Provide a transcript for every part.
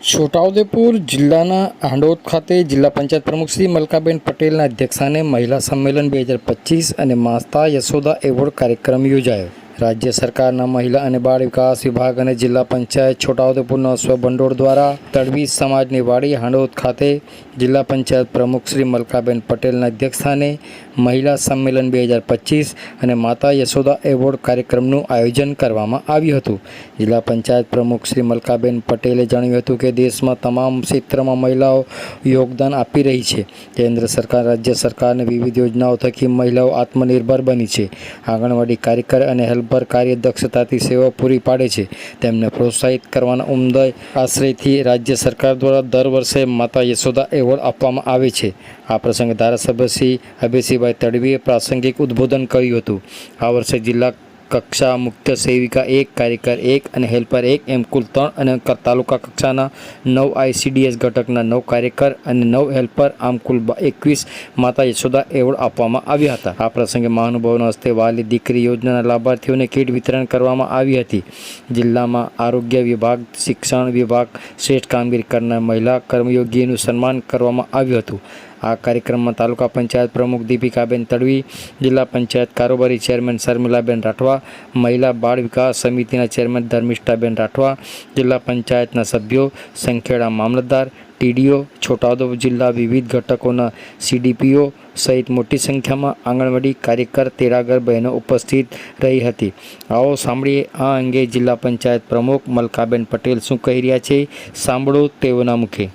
છોટાઉદેપુર જિલ્લાના હાંડોદ ખાતે જિલ્લા પંચાયત પ્રમુખ શ્રી મલકાબેન પટેલના અધ્યક્ષાને મહિલા સંમેલન બે હજાર પચીસ અને માસ્તા યશોદા એવોર્ડ કાર્યક્રમ યોજાયો. રાજ્ય સરકારના મહિલા અને બાળ વિકાસ વિભાગ અને જિલ્લા પંચાયત છોટાઉદેપુરના સ્વભંડોળ દ્વારા તડવી સમાજની વાડી હાંડોદ ખાતે જિલ્લા પંચાયત પ્રમુખ શ્રી મલકાબેન પટેલના અધ્યક્ષસ્થાને મહિલા સંમેલન બે હજાર પચીસ અને માતા યશોદા એવોર્ડ કાર્યક્રમનું આયોજન કરવામાં આવ્યું હતું. જિલ્લા પંચાયત પ્રમુખ શ્રી મલકાબેન પટેલે જણાવ્યું હતું કે દેશમાં તમામ ક્ષેત્રમાં મહિલાઓ યોગદાન આપી રહી છે. કેન્દ્ર સરકાર, રાજ્ય સરકારની વિવિધ યોજનાઓ થકી મહિલાઓ આત્મનિર્ભર બની છે. આંગણવાડી કાર્યકર અને હેલ્પર કાર્ય દક્ષતાથી સેવા પૂરી પાડે છે. તેમને પ્રોત્સાહિત કરવાના ઉમદા આશ્રયથી રાજ્ય સરકાર દ્વારા દર વર્ષે માતા યશોદા એવોર્ડ આપવામાં આવે છે. આ પ્રસંગે ધારાસભ્ય શ્રી અભયસિંહભાઈ તડવીએ પ્રાસંગિક ઉદ્બોધન કર્યું હતું. આ વર્ષે જિલ્લા કક્ષા મુખ્ય સેવિકા એક, કાર્યકર એક અને હેલ્પર એક, એમ કુલ ત્રણ અને તાલુકા કક્ષાના નવ આઈસીડીએસ ઘટકના નવ કાર્યકર અને નવ હેલ્પર, આમ કુલ એકવીસ માતા યશોદા એવોર્ડ આપવામાં આવ્યા હતા. આ પ્રસંગે મહાનુભાવોના હસ્તે વાલી દીકરી યોજનાના લાભાર્થીઓને કીટ વિતરણ કરવામાં આવી હતી. જિલ્લામાં આરોગ્ય વિભાગ, શિક્ષણ વિભાગ, શ્રેષ્ઠ કામગીરી કરનાર મહિલા કર્મયોગીનું સન્માન કરવામાં આવ્યું હતું. આ કાર્યક્રમમાં તાલુકા પંચાયત પ્રમુખ દીપિકાબેન તડવી, જિલ્લા પંચાયત કારોબારી ચેરમેન શર્મિલાબેન રાઠવા, મહિલા બાળ વિકાસ સમિતિના ચેરમેન ધર્મિષ્ઠાબેન રાઠવા, જિલ્લા પંચાયતના સભ્યો સંખેડા મામલતદાર, ટીડીઓ, છોટાઉદેપુર જિલ્લા વિવિધ ઘટકોના સીડીપીઓ સહિત મોટી સંખ્યામાં આંગણવાડી કાર્યકર તેડાગર બહેનો ઉપસ્થિત રહી હતી. આવો સાંભળીએ આ અંગે જિલ્લા પંચાયત પ્રમુખ મલકાબેન પટેલ શું કહી રહ્યા છે. સાંભળો તેઓના મુખે.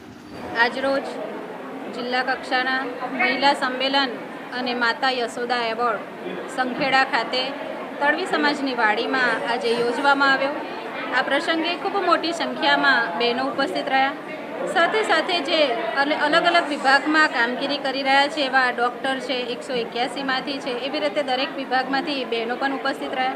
આજરોજ જિલ્લા કક્ષાના મહિલા સંમેલન અને માતા યશોદા એવોર્ડ સંખેડા ખાતે તળવી સમાજની વાડીમાં આજે યોજવામાં આવ્યો. આ પ્રસંગે ખૂબ મોટી સંખ્યામાં બહેનો ઉપસ્થિત રહ્યા. સાથે સાથે જે અલ- અલગ અલગ વિભાગમાં કામગીરી કરી રહ્યા છે એવા ડૉક્ટર છે, એકસો એક્યાસીમાંથી છે, એવી રીતે દરેક વિભાગમાંથી બહેનો પણ ઉપસ્થિત રહ્યા.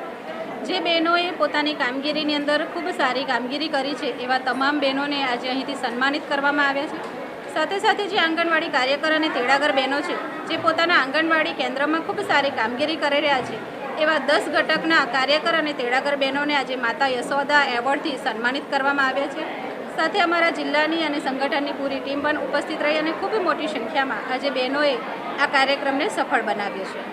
જે બહેનોએ પોતાની કામગીરીની અંદર ખૂબ સારી કામગીરી કરી છે એવા તમામ બહેનોને આજે અહીંથી સન્માનિત કરવામાં આવ્યા છે. સાથે સાથે જે આંગણવાડી કાર્યકર અને તેડાગર બહેનો છે, જે પોતાના આંગણવાડી કેન્દ્રમાં ખૂબ સારી કામગીરી કરી રહ્યા છે, એવા દસ ઘટકના કાર્યકર અને તેડાગર બહેનોને આજે માતા યશોદા એવોર્ડથી સન્માનિત કરવામાં આવ્યા છે. સાથે અમારા જિલ્લાની અને સંગઠનની પૂરી ટીમ પણ ઉપસ્થિત રહી અને ખૂબ મોટી સંખ્યામાં આજે બહેનોએ આ કાર્યક્રમને સફળ બનાવ્યો છે.